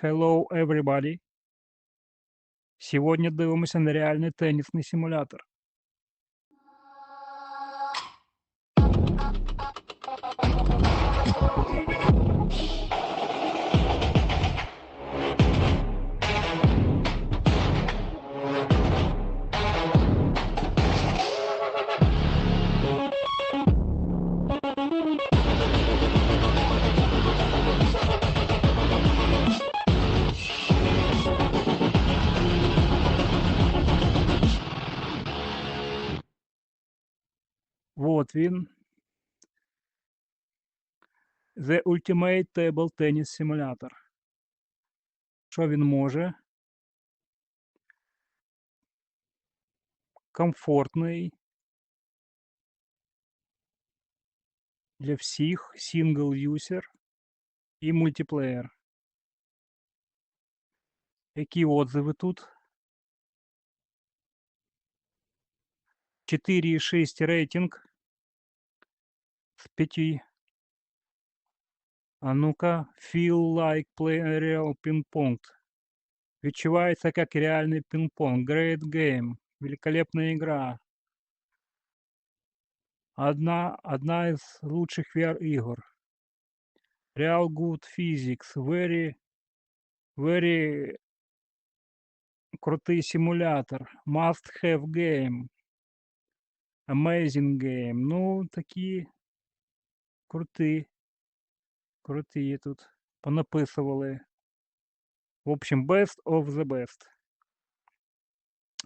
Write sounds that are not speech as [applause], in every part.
Hello, everybody. Сьогодні дивимося на реальний тенісний симулятор. Він. The Ultimate Table Tennis Simulator. Що він може? Комфортний. Для всіх user і мультиплеєр. Які отзиви тут? 4,6 рейтинг 5. А ну-ка, feel like playing real ping-pong. Відчувається як реальний пінг-понг. Great game. Великолепная игра. Одна, одна из лучших VR-игр. Real good physics. Very, very крутий симулятор. Must have game. Amazing game. Ну, такі круті. Круті тут понаписували. В общем, best of the best.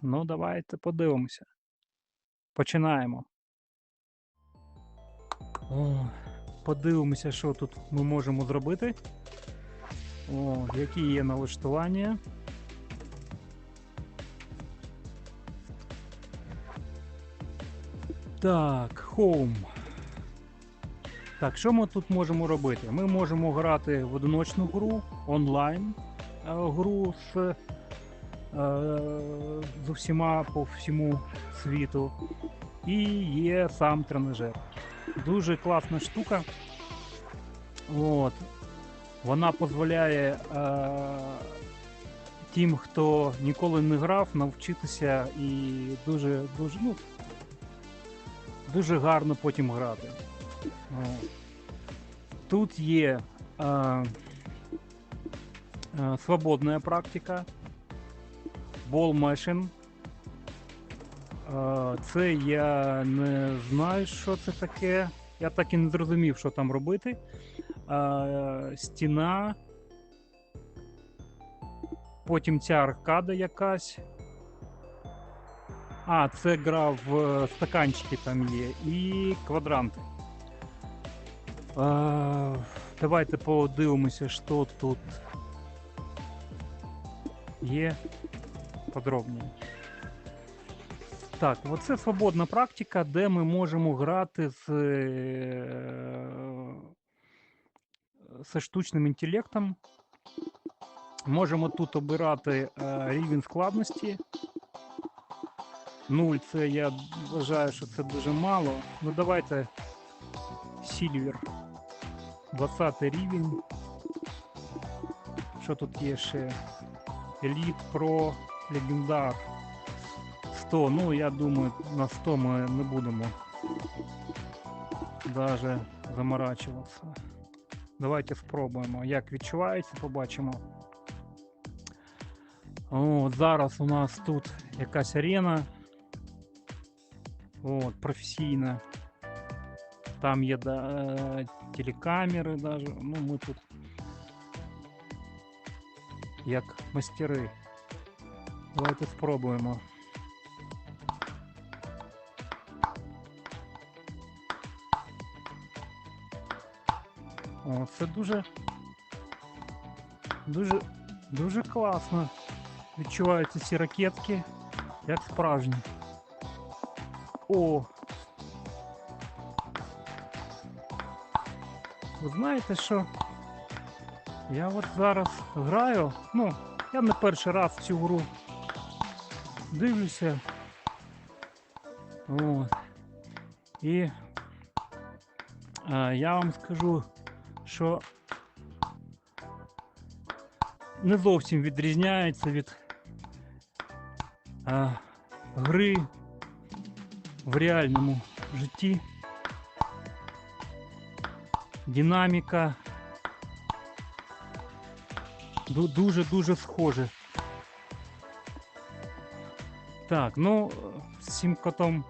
Ну, давайте подивимося. Починаємо. О, подивимося, що тут ми можемо зробити. О, які є налаштування. Так, Home. Так, що ми тут можемо робити? Ми можемо грати в одиночну гру онлайн, е, гру з, е, з усіма по всьому світу. І є сам тренажер. Дуже класна штука. От. Вона дозволяє е, тим, хто ніколи не грав, навчитися і дуже, дуже, ну, дуже гарно потім грати. От. Тут є е, е, свободна практика, Machine. Е, Це я не знаю, що це таке. Я так і не зрозумів, що там робити. Е, Стіна. Потім ця аркада якась. А, це гра в е, стаканчики там є. І квадранти. Давайте подивимося, що тут є подробніше. Так, оце свободна практика, де ми можемо грати з, е, зі штучним інтелектом. Можемо тут обирати е, рівень складності. Нуль це я вважаю, що це дуже мало. Ну давайте Silver. 20 рівень. Що тут є ще? Elite Pro Legendar. 100. Ну, я думаю, на 100 ми не будемо даже заморачуватися. Давайте спробуємо. Як відчувається, побачимо. От, зараз у нас тут якась арена. От, професійна. Там є да, е, телекамери даже. Ну, ми тут як мастери. Давайте спробуємо. О, це дуже. Дуже дуже класно. Відчуваються ці ракетки, як справжні. О! Ви знаєте що? Я от зараз граю, ну, я не перший раз в цю гру дивлюся. От. І а, я вам скажу, що не зовсім відрізняється від а, гри в реальному житті. Динаміка ду- дуже-дуже схоже. Так, ну з цим котом.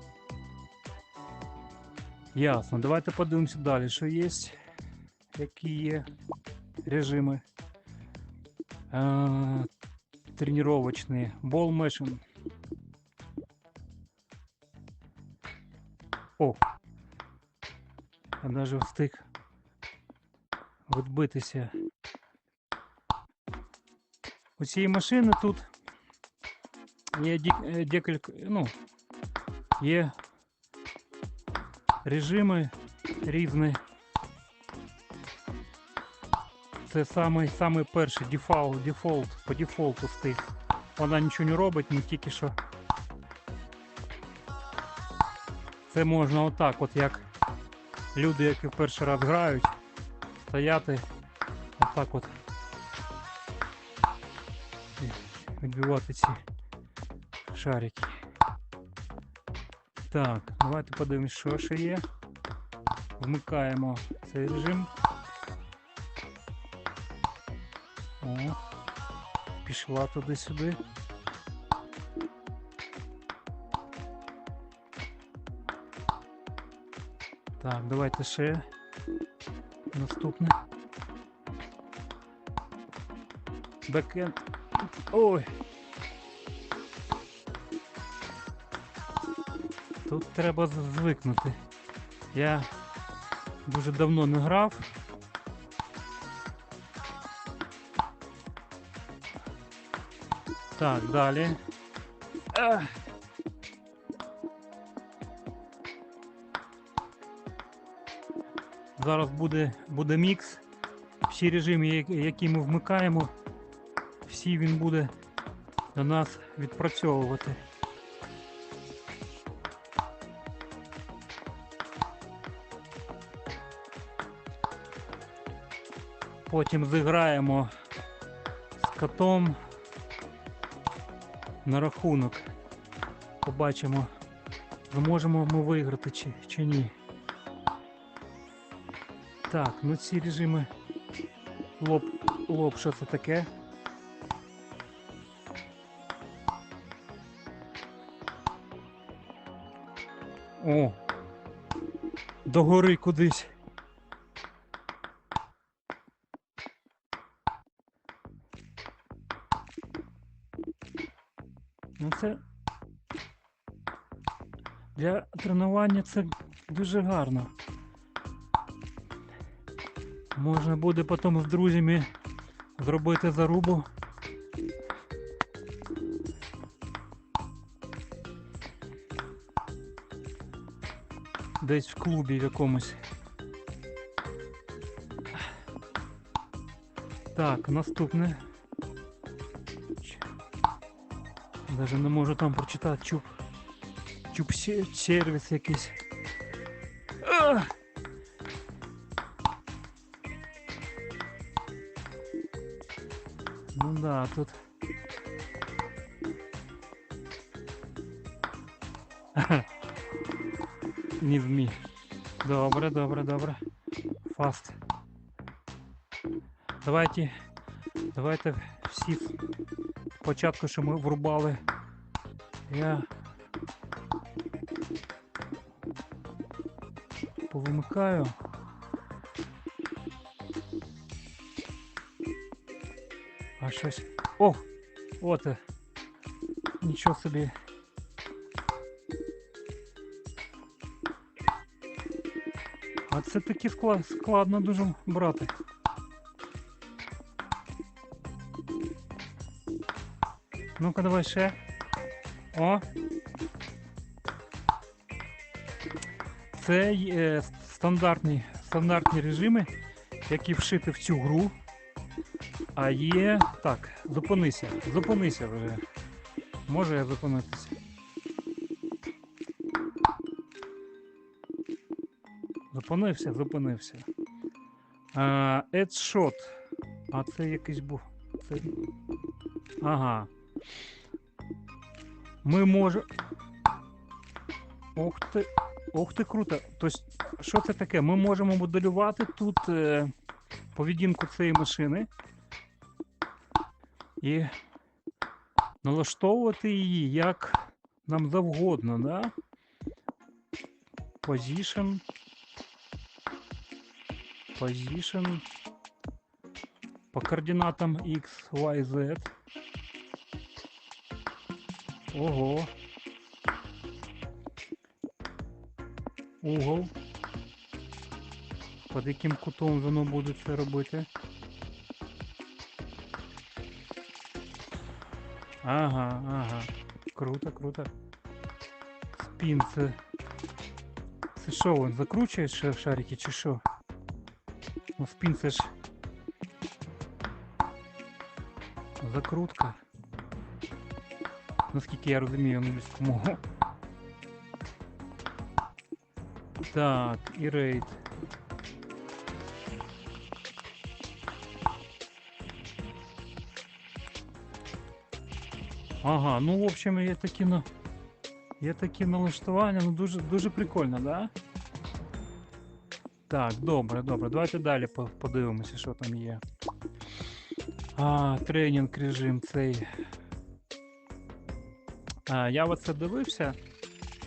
Ясно. Давайте подивимося далі, що є, які є режими. А, тренировочные. Ball Machine. О! Я даже встиг відбитися. У цієї машини тут є е, декілька, ну, є режими різні. Це самий, самий перший дефолт, дефолт по дефолту стоїть. Вона нічого не робить, ну тільки що. Це можна отак, от як люди, які перший раз грають, стояти отак от. І відбивати ці шарики. Так, давайте подивимось, що ще є. Вмикаємо цей режим. О, пішла туди-сюди. Так, давайте ще наступне. Бекенд. Ой. Тут треба звикнути. Я дуже давно не грав. Так, далі. Ах. Зараз буде, буде мікс. Всі режими, які ми вмикаємо, всі він буде до нас відпрацьовувати. Потім зіграємо з котом на рахунок. Побачимо, зможемо ми виграти чи, чи ні. Так, ну ці режими лоб, лоб, що це таке? О! Догори кудись. Ну це для тренування це дуже гарно. Можна буде потім з друзями зробити зарубу. Десь в клубі в якомусь. Так, наступне. Даже не можу там прочитати чуб. Чуб сервіс якийсь. Ах! Ну да, тут. [laughs] Не вмій. Добре, добре, добре. Фаст. Давайте. Давайте всі спочатку, що ми врубали. Я повимикаю. А щось. О! От. е. Нічого собі. А це таки склад, складно дуже брати. Ну-ка давай ще. О. Це є стандартні, стандартні режими, які вшиті в цю гру. А є. Так, зупинися. Зупинися вже. Може я зупинитися. Зупинився, зупинився. Headshot. А це якийсь був. Це... Ага. Ми можемо. Ох ти. Ох ти круто. Тобто, що це таке? Ми можемо моделювати тут е, поведінку цієї машини і налаштовувати її як нам завгодно, да? Position. Position. По координатам X, Y, Z. Ого. Угол. Під яким кутом воно буде це робити? Ага, ага. Круто, круто. Спін це. Це що, він закручує ще шарики чи що? Ну спін це ж. Закрутка. Наскільки я розумію англійську мову. Так, і рейд. Ага, ну в общем є такі. Є такі налаштування, ну дуже дуже прикольно, да? Так, добре, добре. Давайте далі подивимося, що там є. А, тренінг режим цей. А, я оце дивився.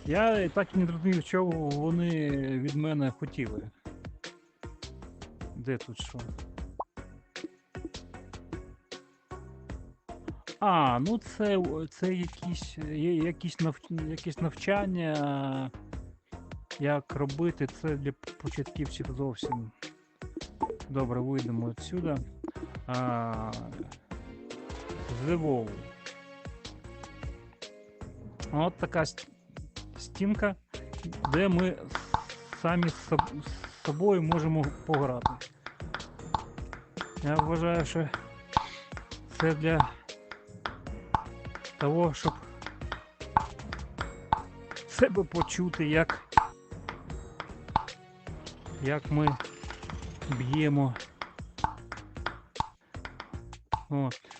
Я так і не зрозумів, що вони від мене хотіли. Де тут що? А, ну це, це якісь, якісь, якісь навчання, як робити це для початківців зовсім. Добре, вийдемо відсюди. А, The Wall. От така стінка, де ми самі з собою можемо пограти. Я вважаю, що це для того, щоб себе почути, як, як ми б'ємо.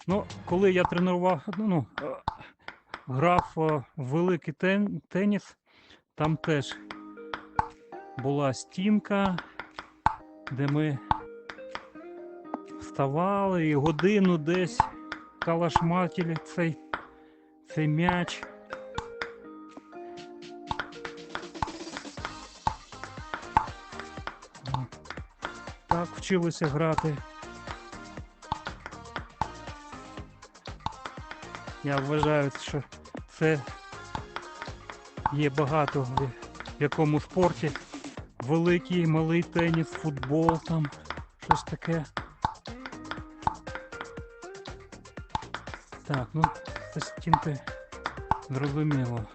Ну, коли я тренував, ну, е, грав е, в великий тен, теніс, там теж була стінка, де ми вставали і годину десь калашматили цей, цей м'яч. Так вчилися грати. Я вважаю, що це є багато в якому спорті. Великий, малий теніс, футбол там, щось таке. Так, ну це стінки зрозуміло.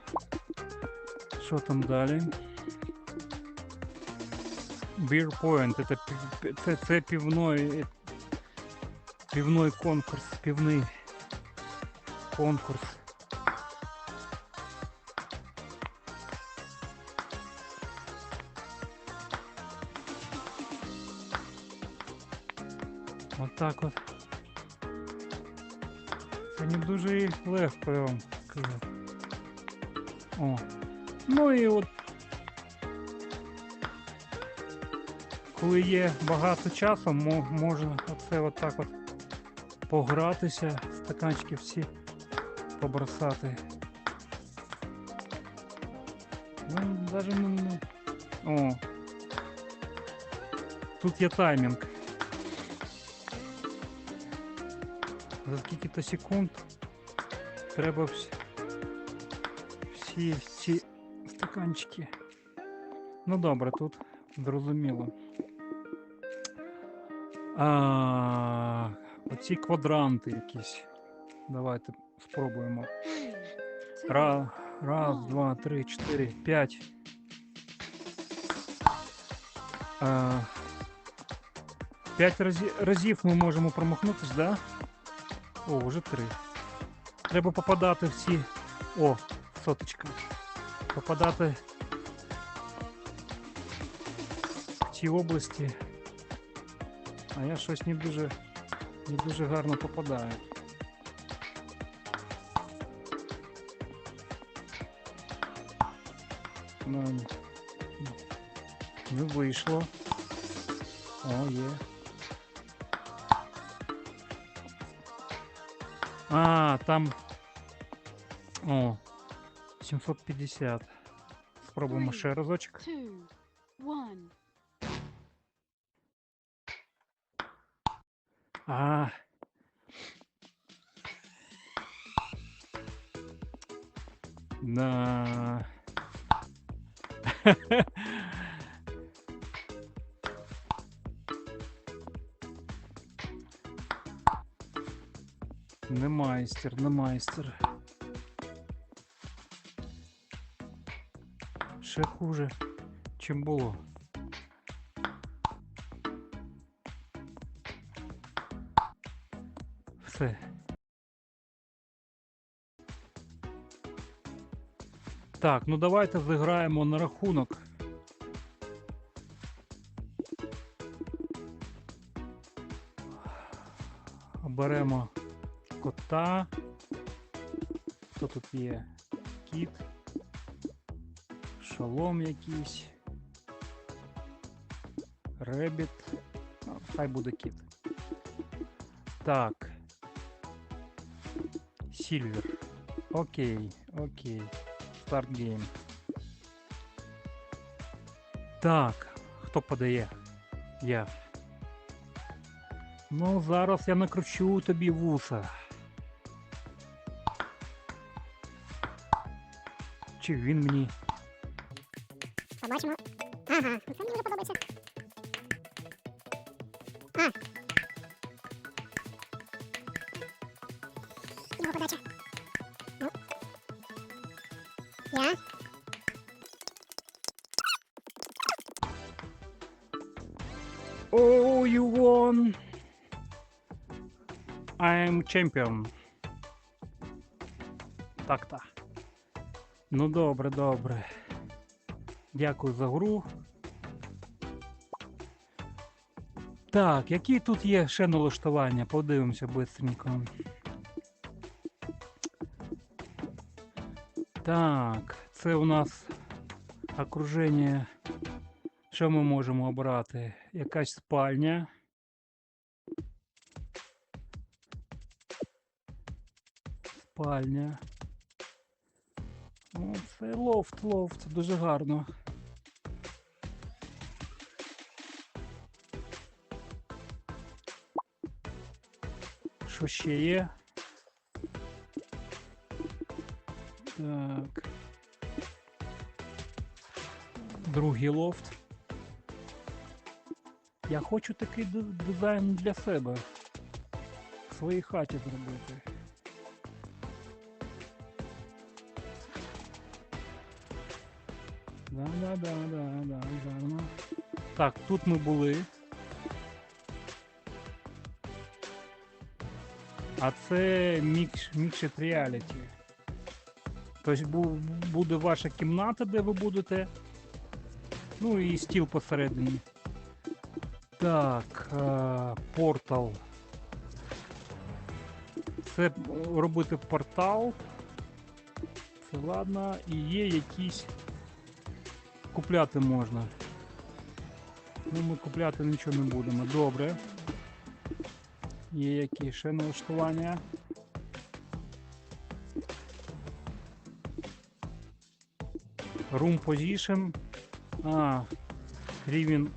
Що там далі? Beer Point, це, це, це півной, півной конкурс, півний конкурс. От так от. Це не дуже легко, я вам скажу. О. Ну і от. Коли є багато часу, можна оце от так от погратися, стаканчики всі побросати. Ну, ну, ну. О. Тут є таймінг. За скільки-то секунд треба всі, всі ці стаканчики. Ну добре, тут зрозуміло. А, оці квадранти якісь. Давайте спробуємо. Раз, раз, два, три, чотири, п'ять. П'ять разів, разів ми можемо промахнутися, да? О, вже три. Треба попадати в ці. О, соточка. Попадати в ці області. А я щось не дуже І дуже гарно попадає. Ну, не вийшло. О, є. А, там. О, 750. Спробуємо Three. ще разочок. two, one. А. На. [laughs] Не майстер, не майстер. Ще хуже, чим було. Все. Так, ну давайте зіграємо на рахунок. Оберемо кота. Хто тут є? Кіт. Шолом якийсь. Ребіт. Ну, хай буде кіт. Так. Сильвер. Окей, окей. Старт гейм. Так, хто подає? Я. Ну, зараз я накручу тобі вуса. Чи він мені. Побачимо. Ага, це мені вже подобається. А. Його подача. Ну. Я. Oh, you won! I'm champion. Так-та. Ну добре, добре. Дякую за гру. Так, які тут є ще налаштування? Подивимося бистренько. Так, це у нас окруження. Що ми можемо обрати? Якась спальня. Спальня. Це лофт, лофт, дуже гарно. Що ще є? Так. Другий лофт. Я хочу такий дизайн для себе. В своїй хаті зробити. Да, да, да, да, да, гарно. Так, тут ми були. А це мікш, Mixed Reality. Тобто буде ваша кімната, де ви будете. Ну і стіл посередині. Так, е, портал. Це робити портал. Це ладно. І є якісь. Купляти можна. Ну, ми купляти нічого не будемо. Добре. Є які ще налаштування. Room position. А, рівень.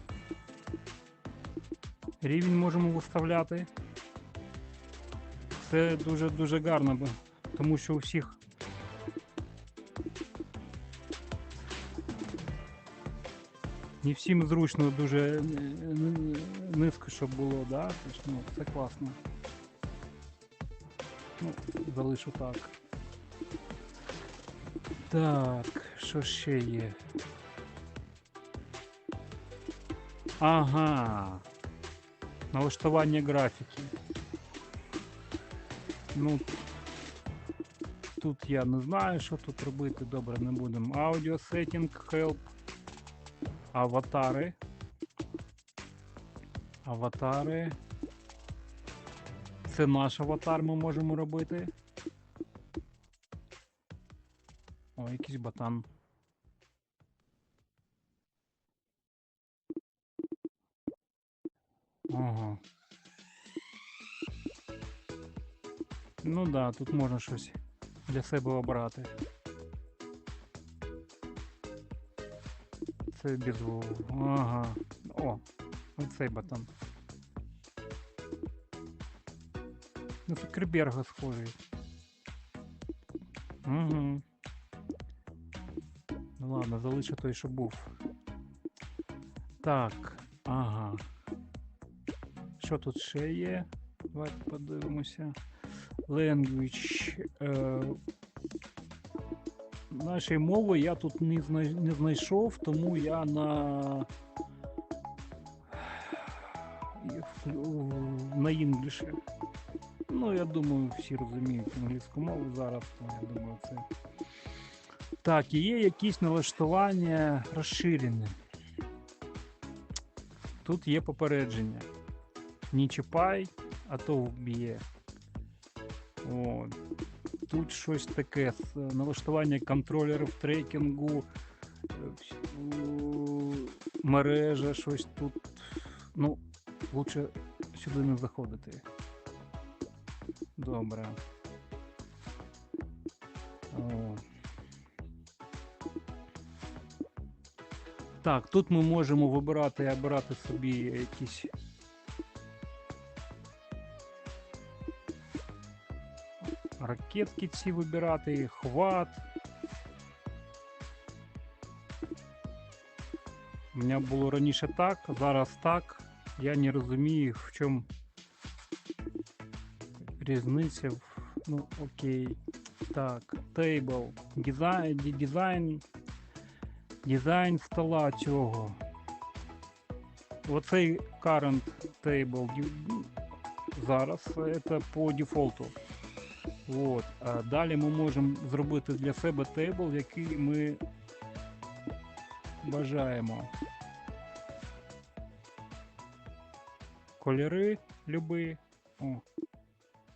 Рівень можемо виставляти. Це дуже-дуже гарно, тому що у всіх. Не всім зручно дуже е, низько, щоб було, да? Тож, ну, це класно. Ну, залишу так. Так, що ще є? Ага. Налаштування графіки. Ну, тут я не знаю, що тут робити. Добре, не будемо. Audio setting, help. Аватари. Аватари. це наш аватар ми можемо робити. О, якийсь ботан. Ага. Ну да, тут можна щось для себе обрати. Це вов- Ага. О, оцей батон. На Цукерберга схожий. Угу. Ну ладно, залишу той, що був. Так, ага. Що тут ще є? Давайте подивимося. Language. Е, нашої мови я тут не, знай, не знайшов, тому я на. На інгліші. Ну, я думаю, всі розуміють англійську мову зараз, тому я думаю, це. Так, і є якісь налаштування розширені. Тут є попередження. Не чіпай, а то вб'є. От. Тут щось таке е, налаштування контролерів трекінгу, е, мережа, щось тут. Ну, лучше сюди не заходити. Добре. О. Так, тут ми можемо вибирати і обирати собі якісь. Ракетки ці вибирати, хват. У мене було раніше так, зараз так. Я не розумію, в чому різниця. Ну, окей. Так, тейбл. Дизайн, дизайн. Дизайн стола цього. Оцей current table ну, зараз це по дефолту. От. А далі ми можемо зробити для себе тейбл, який ми бажаємо. Кольори любі. О.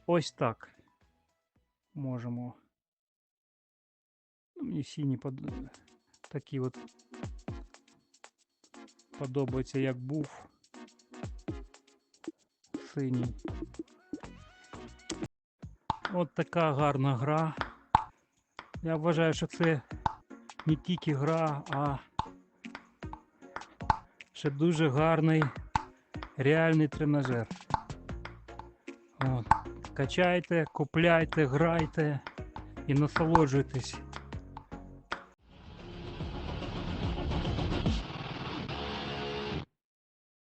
Ось так. Можемо. Ну, мені сині под... такі от подобаються, як був синій. От така гарна гра. Я вважаю, що це не тільки гра, а ще дуже гарний реальний тренажер. От. Качайте, купляйте, грайте і насолоджуйтесь